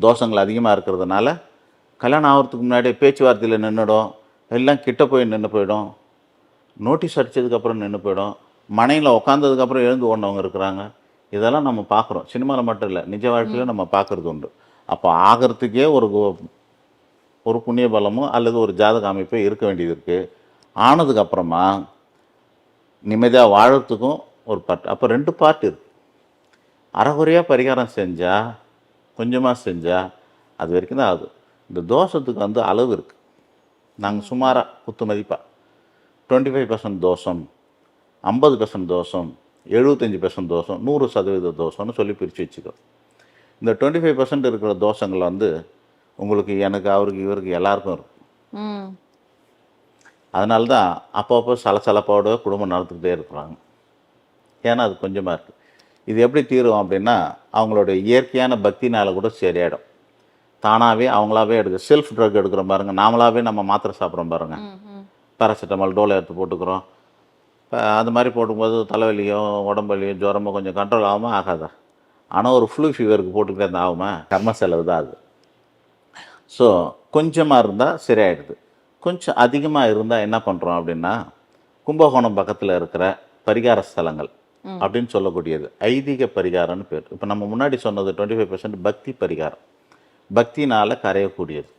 தோஷங்கள் அதிகமாக இருக்கிறதுனால கல்யாணம் ஆகிறதுக்கு முன்னாடியே பேச்சுவார்த்தையில் நின்றுடும் எல்லாம் கிட்ட போய் நின்று போயிடும். நோட்டீஸ் அடித்ததுக்கப்புறம் நின்று போயிடும். மனையில் உட்காந்ததுக்கப்புறம் எழுந்து ஓடினவங்க இருக்கிறாங்க. இதெல்லாம் நம்ம பார்க்குறோம். சினிமாவில் மட்டும் இல்லை நிஜ வாழ்க்கையில நம்ம பார்க்குறது உண்டு. அப்போ ஆகிறதுக்கே ஒரு ஒரு புண்ணிய பலமோ அல்லது ஒரு ஜாதக அமைப்போ இருக்க வேண்டியது இருக்குது ஆனதுக்கப்புறமா நிம்மதியாக வாழறதுக்கும் ஒரு பார்ட் அப்போ ரெண்டு பார்ட் இருக்கு. அறகுறையாக பரிகாரம் செஞ்சால் கொஞ்சமாக செஞ்சால் அது வரைக்கும் தான் ஆகுது. இந்த தோஷத்துக்கு வந்து அளவு இருக்குது நாங்கள் சுமாராக குத்து மதிப்பாக டுவெண்ட்டி ஃபைவ் பர்சன்ட் தோஷம் ஐம்பது பர்சன்ட் தோஷம் எழுபத்தஞ்சி பர்சன்ட் தோஷம் நூறு சதவீத தோஷம்னு சொல்லி பிரித்து வச்சுக்கோ இந்த டுவெண்ட்டி ஃபைவ் பர்சன்ட் இருக்கிற தோஷங்கள் வந்து உங்களுக்கு எனக்கு அவருக்கு இவருக்கு எல்லாருக்கும் இருக்கும். அதனால தான் அப்பப்போ சலசலப்போட குடும்பம் நடத்திக்கிட்டே இருக்கிறாங்க. ஏன்னா அது கொஞ்சமாக இருக்குது இது எப்படி தீரும் அப்படின்னா அவங்களோட இயற்கையான பக்தினால கூட சரியாயிடும். தானாகவே அவங்களாவே எடுக்க செல்ஃப் ட்ரக் எடுக்கிறோம் பாருங்க நாமளாவே நம்ம மாத்திரை சாப்பிட்றோம் பாருங்க. ம் ம் பேராசிட்டமால் டோலை எடுத்து போட்டுக்கிறோம். இப்போ அது மாதிரி போடும்போது தலைவலியோ உடம்புலியோ ஜுரமோ கொஞ்சம் கண்ட்ரோல் ஆகுமா? ஆகாதா? ஆனால் ஒரு ஃப்ளூ ஃபீவருக்கு போட்டுக்கிட்டே இருந்தால் ஆகுமா? கர்ம செலவு தான் அது. ஸோ கொஞ்சமாக இருந்தால் சரியாயிடுது. கொஞ்சம் அதிகமாக இருந்தால் என்ன பண்ணுறோம் அப்படின்னா கும்பகோணம் பக்கத்தில் இருக்கிற பரிகார ஸ்தலங்கள். அப்படின்னு சொல்லக்கூடியது. ஐதீக பரிகாரம்னு பேர். இப்போ நம்ம முன்னாடி சொன்னது டுவெண்ட்டி ஃபைவ் பர்சன்ட் பக்தி பரிகாரம். பக்தினால் கரையக்கூடியது.